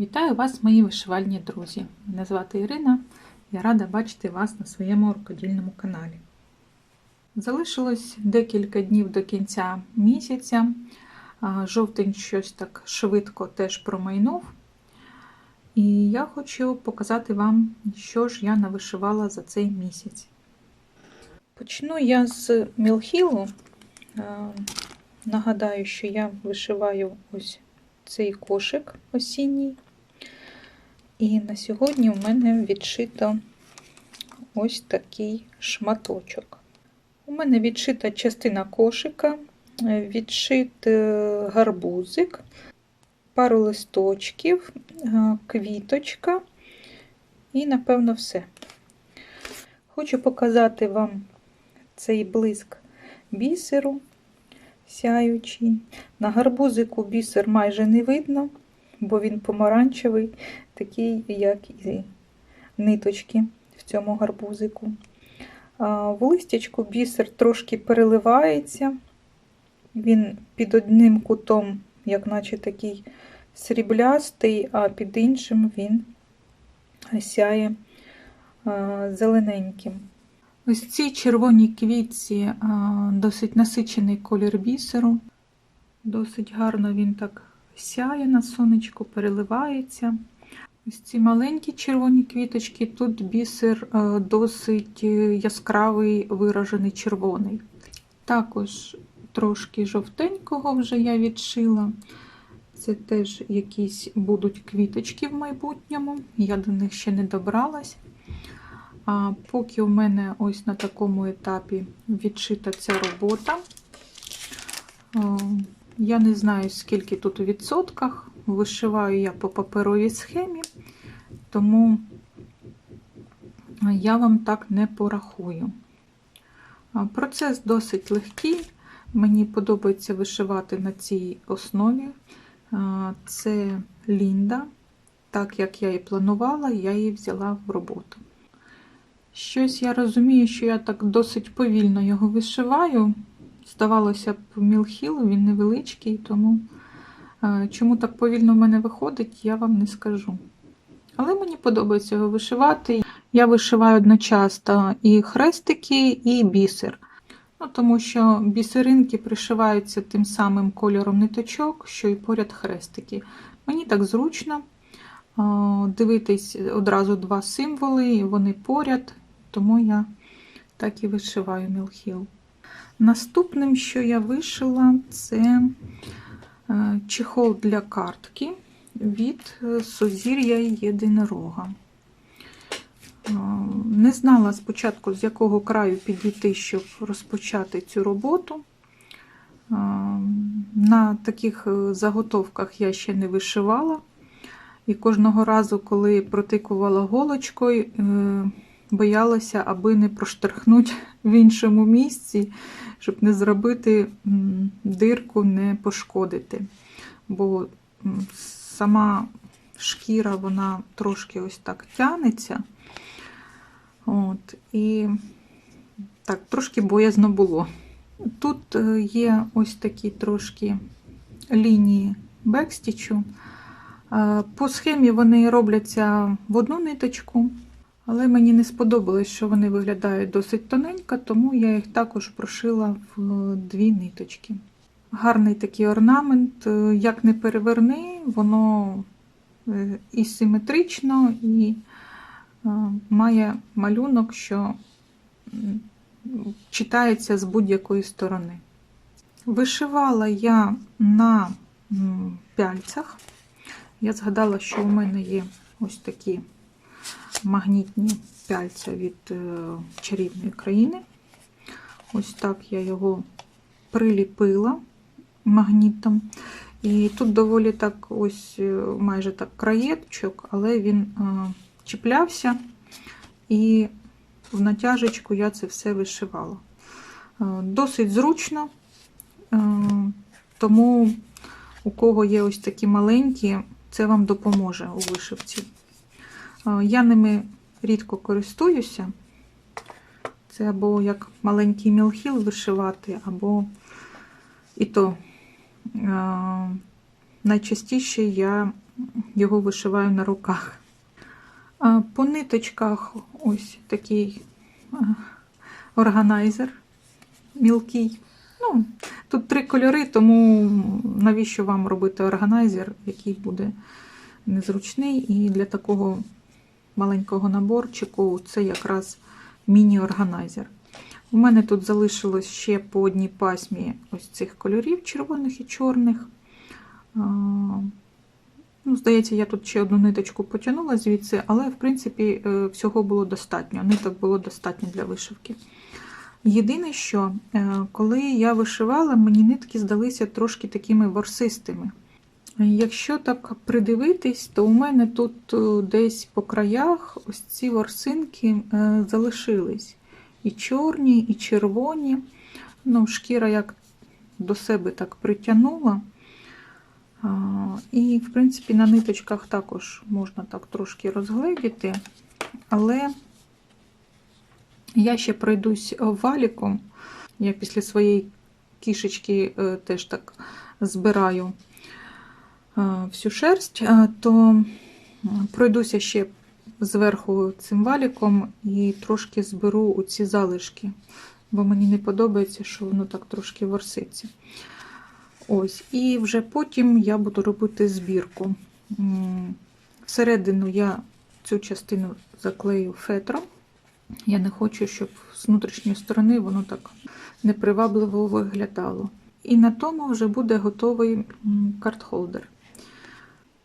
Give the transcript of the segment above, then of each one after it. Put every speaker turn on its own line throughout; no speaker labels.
Вітаю вас, мої вишивальні друзі! Мене звати Ірина. Я рада бачити вас на своєму рукодільному каналі. Залишилось декілька днів до кінця місяця. Жовтень щось так швидко теж промайнув. І я хочу показати вам, що ж я навишивала за цей місяць. Почну я з Мілхілу. Нагадаю, що я вишиваю ось цей кошик осінній. І на сьогодні в мене відшито ось такий шматочок. У мене відшита частина кошика, відшит е, гарбузик, пару листочків, е, квіточка і, напевно, все. Хочу показати вам цей блиск бісеру сяючий. На гарбузику бісер майже не видно, бо він помаранчевий, такий, як і ниточки в цьому гарбузику. В листячку бісер трошки переливається, він під одним кутом, як наче такий сріблястий, а під іншим він сяє зелененьким. Ось ці червоні квітці досить насичений колір бісеру. Досить гарно він так сяє на сонечку, переливається. Ось ці маленькі червоні квіточки, тут бісер досить яскравий, виражений червоний. Також трошки жовтенького вже я відшила. Це теж якісь будуть квіточки в майбутньому, я до них ще не добралась. А поки у мене ось на такому етапі відшита ця робота, я не знаю, скільки тут у відсотках. Вишиваю я по паперовій схемі, тому я вам так не порахую. Процес досить легкий. Мені подобається вишивати на цій основі. Це Лінда. Так як я і планувала, я її взяла в роботу. Щось я розумію, що я так досить повільно його вишиваю. Здавалося б, мілхіл, він невеличкий, тому чому так повільно в мене виходить, я вам не скажу. Але мені подобається його вишивати. Я вишиваю одночасно і хрестики, і бісер. Ну, Тому що бісеринки пришиваються тим самим кольором ниточок, що і поряд хрестики. Мені так зручно дивитись одразу два символи, вони поряд, тому я так і вишиваю мілхіл. Наступним, що я вишила, це чехол для картки від Сузір'я Єдинорога. Не знала спочатку, з якого краю підійти, щоб розпочати цю роботу. На таких заготовках я ще не вишивала. І кожного разу, коли протикувала голочкою, боялася, аби не проштрихнути в іншому місці, щоб не зробити дирку, не пошкодити. Бо сама шкіра, вона трошки ось так тянеться. От, І так, трошки боязно було. Тут є ось такі трошки лінії бекстічу. По схемі вони робляться в одну ниточку, але мені не сподобалось, що вони виглядають досить тоненько, тому я їх також прошила в дві ниточки. Гарний такий орнамент, як не переверни, воно і симетрично, і має малюнок, що читається з будь-якої сторони. Вишивала я на пяльцях. Я згадала, що у мене є ось такі магнітні пяльця від чарівної країни. Ось так я його приліпила магнітом. І тут доволі так ось майже так краєчок, але він чіплявся, і в натяжечку я це все вишивала. Досить зручно, тому у кого є ось такі маленькі, це вам допоможе у вишивці. Я ними рідко користуюся. Це або як маленький мілхіл вишивати, або і то найчастіше я його вишиваю на руках. По ниточках ось такий органайзер мілкий. Ну, тут три кольори, тому навіщо вам робити органайзер, який буде незручний. І для такого маленького наборчику це якраз міні-органайзер. У мене тут залишилось ще по одній пасмі ось цих кольорів червоних і чорних. Ну, Здається, я тут ще одну ниточку потягнула звідси, але, в принципі, е, всього було достатньо. Ниток було достатньо для вишивки. Єдине, що е, коли я вишивала, мені нитки здалися трошки такими ворсистими. Якщо так придивитись, то у мене тут е, десь по краях ось ці ворсинки е, залишились. І чорні, і червоні. Ну, Шкіра як до себе так притягнула. І, в принципі, на ниточках також можна так трошки розгледіти, але я ще пройдусь валіком. Я після своєї кішечки е, теж так збираю всю шерсть, е, то пройдуся ще зверху цим валіком і трошки зберу ці залишки, бо мені не подобається, що воно так трошки ворситься. Ось, І вже потім я буду робити збірку. Всередину я цю частину заклею фетром. Я не хочу, щоб з внутрішньої сторони воно так непривабливо виглядало. І на тому вже буде готовий карт-холдер.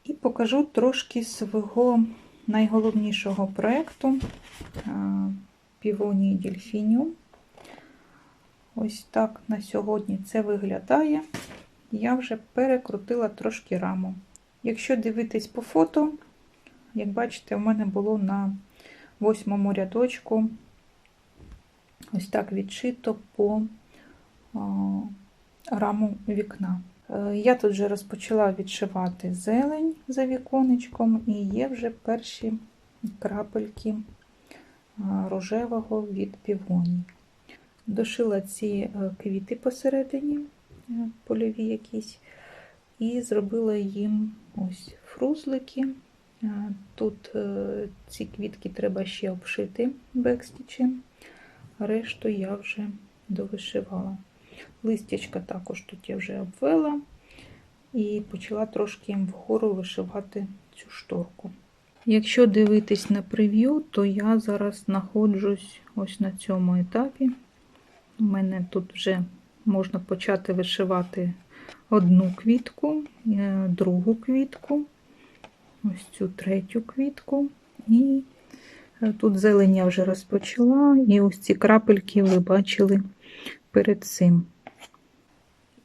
І покажу трошки свого найголовнішого проєкту Півонії Дельфініум. Ось так на сьогодні це виглядає. Я вже перекрутила трошки раму. Якщо дивитись по фото, як бачите, у мене було на восьмому рядочку ось так відшито по раму вікна. Е, Я тут вже розпочала відшивати зелень за віконечком, і є вже перші крапельки е, рожевого від півонії. Дошила ці е, квіти посередині, польові якісь, і зробила їм ось фрузлики. Тут ці квітки треба ще обшити бекстічем, решту я вже довишивала. Листячка також тут я вже обвела і почала трошки вгору вишивати цю шторку. Якщо дивитись на прев'ю, то я зараз знаходжусь ось на цьому етапі. У мене тут вже можна почати вишивати одну квітку, е, другу квітку, ось цю третю квітку. І е, тут зелень вже розпочала, і ось ці крапельки ви бачили перед цим.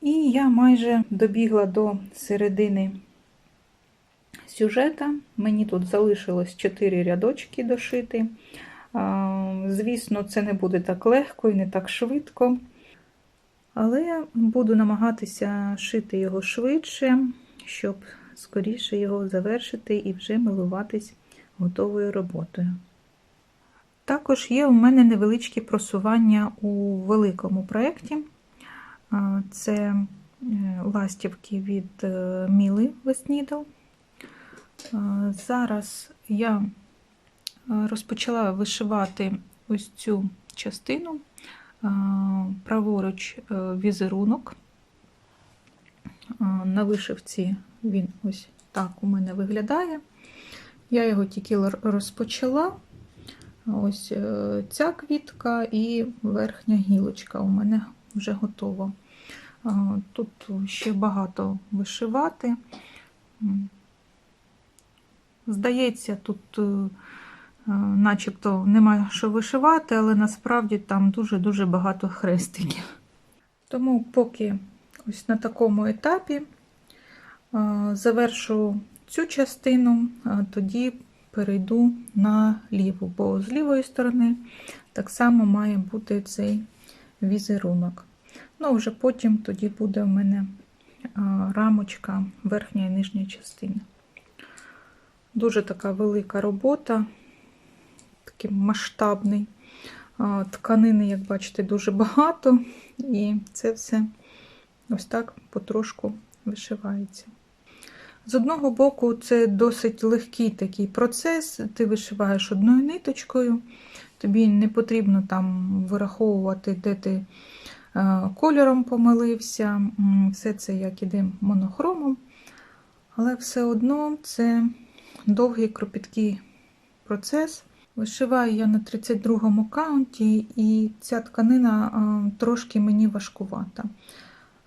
І я майже добігла до середини сюжета. Мені тут залишилось 4 рядочки дошити. Звісно, це не буде так легко і не так швидко. Але буду намагатися шити його швидше, щоб скоріше його завершити і вже милуватись готовою роботою. Також є у мене невеличкі просування у великому проєкті. Це е, ластівки від е, Міли Веснідл. Зараз я розпочала вишивати ось цю частину, праворуч е, візерунок. На вишивці він ось так у мене виглядає. Я його тільки розпочала. Ось е, ця квітка і верхня гілочка у мене вже готова. Тут ще багато вишивати. Здається, тут е, начебто немає що вишивати, але насправді там дуже-дуже багато хрестиків. Тому поки ось на такому етапі завершу цю частину, тоді перейду на ліву, бо з лівої сторони так само має бути цей візерунок. Ну, вже потім тоді буде в мене рамочка верхня і нижня частина. Дуже така велика робота, такий масштабний. Тканини, як бачите, дуже багато, і це все ось так потрошку вишивається. З одного боку, це досить легкий такий процес. Ти вишиваєш одною ниточкою, тобі не потрібно там вираховувати, де ти е, кольором помилився. Все це як іде монохромом. Але все одно це довгий кропіткий процес. Вишиваю я на 32-му каунті, і ця тканина е, трошки мені важкувата.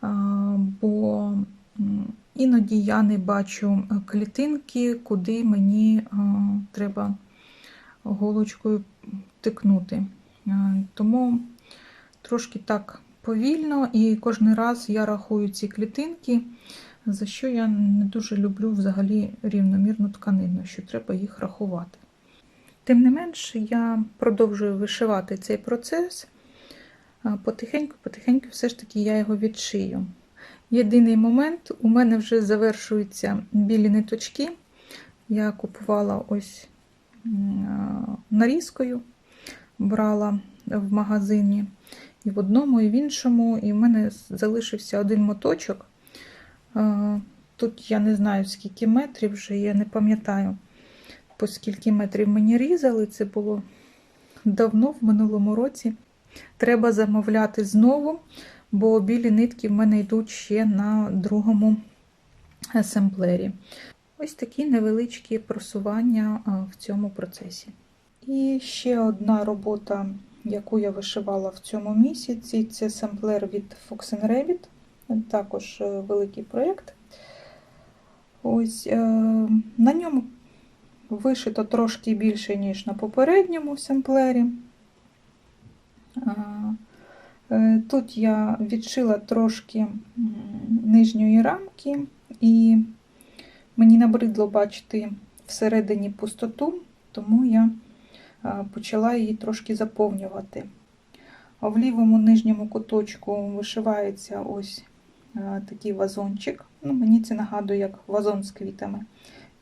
Е, Бо іноді я не бачу е, клітинки, куди мені е, треба голочкою тикнути. Е, Тому трошки так повільно, і кожен раз я рахую ці клітинки, за що я не дуже люблю взагалі рівномірну тканину, що треба їх рахувати. Тим не менш, я продовжую вишивати цей процес. Потихеньку-потихеньку все ж таки я його відшию. Єдиний момент, у мене вже завершуються білі ниточки. Я купувала ось нарізкою, брала в магазині і в одному, і в іншому. І в мене залишився один моточок. Тут я не знаю, скільки метрів вже, я не пам'ятаю, по скільки метрів мені різали. Це було давно, в минулому році. Треба замовляти знову, бо білі нитки в мене йдуть ще на другому есемплері. Ось такі невеличкі просування в цьому процесі. І ще одна робота, яку я вишивала в цьому місяці, це семплер від Fox Rabbit. Також е, великий проєкт. Ось е, на ньому вишито трошки більше, ніж на попередньому семплері. Е, Тут я відшила трошки нижньої рамки, і мені набридло бачити всередині пустоту, тому я е, почала її трошки заповнювати. В лівому нижньому куточку вишивається ось е, такий вазончик. Ну, мені це нагадує як вазон з квітами.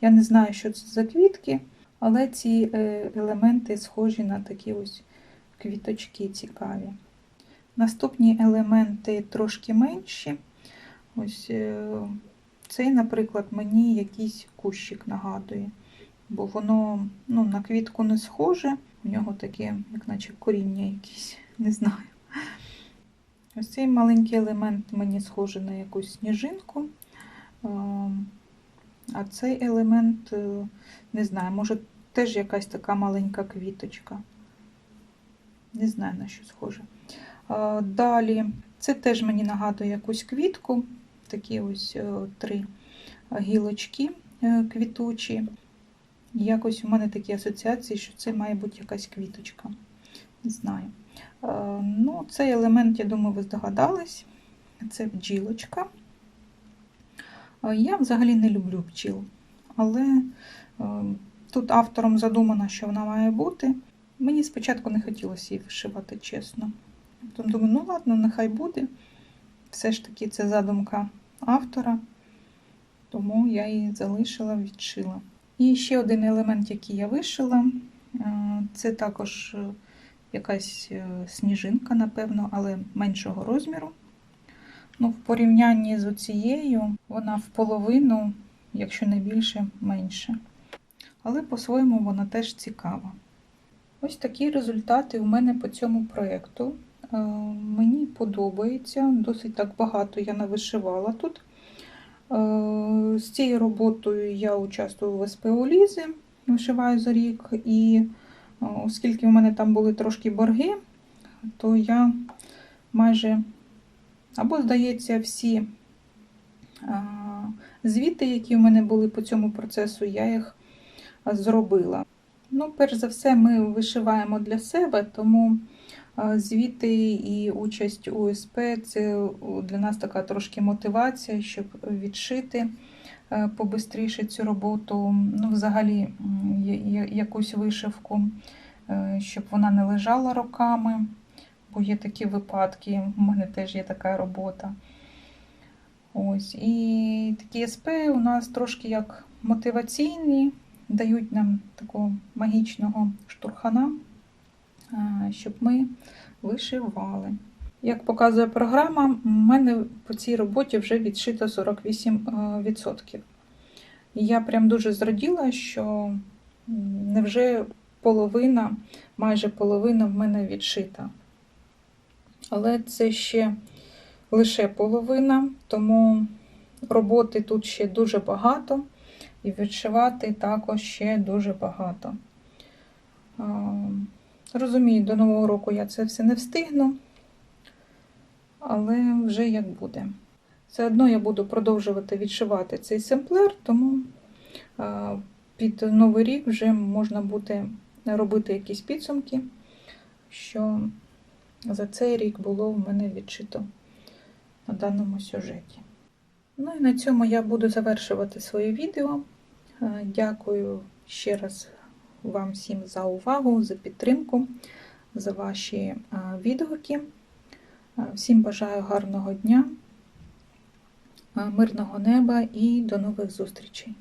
Я не знаю, що це за квітки, але ці елементи схожі на такі ось квіточки цікаві. Наступні елементи трошки менші. Ось е, цей, наприклад, мені якийсь кущик нагадує, бо воно ну, на квітку не схоже, у нього таке, як наче коріння якесь, не знаю. Ось цей маленький елемент мені схожий на якусь сніжинку. Е, А цей елемент, е, не знаю, може теж якась така маленька квіточка. Не знаю, на що схоже. Е, Далі, це теж мені нагадує якусь квітку, такі ось е, три гілочки е, квітучі. Якось у мене такі асоціації, що це має бути якась квіточка. Не знаю. Е, Ну, цей елемент, я думаю, ви здогадались. Це бджілочка. Е, Я взагалі не люблю бджіл, але е, тут автором задумано, що вона має бути. Мені спочатку не хотілося її вишивати, чесно. Потім думаю, ну ладно, нехай буде. Все ж таки це задумка автора, тому я її залишила, відшила. І ще один елемент, який я вишила, е, це також е, якась е, сніжинка, напевно, але меншого розміру. Ну, в порівнянні з оцією, вона в половину, якщо не більше, менше. Але по-своєму вона теж цікава. Ось такі результати у мене по цьому проєкту. Е, Мені подобається, досить так багато я навишивала тут. Е, З цією роботою я участвую в СПО Лізи, вишиваю за рік, і е, оскільки в мене там були трошки борги, то я майже, або, здається, всі звіти, які в мене були по цьому процесу, я їх зробила. Ну, перш за все, ми вишиваємо для себе, тому звіти і участь у ОСП це для нас така трошки мотивація, щоб відшити е, побистріше цю роботу, ну, взагалі якусь вишивку, е, щоб вона не лежала роками, бо є такі випадки, у мене теж є така робота. Ось, і такі СП у нас трошки як мотиваційні, дають нам такого магічного штурхана, щоб ми вишивали. Як показує програма, у мене по цій роботі вже відшито 48%. І я прям дуже зраділа, що невже половина, майже половина в мене відшита. Але це ще лише половина, тому роботи тут ще дуже багато, і відшивати також ще дуже багато. Розумію, до Нового року я це все не встигну, але вже як буде. Все одно я буду продовжувати відшивати цей семплер, тому під Новий рік вже можна буде робити якісь підсумки, що за цей рік було в мене відшито на даному сюжеті. Ну і на цьому я буду завершувати своє відео. Дякую ще раз вам всім за увагу, за підтримку, за ваші е, відгуки. Е, Всім бажаю гарного дня, е, мирного неба і до нових зустрічей!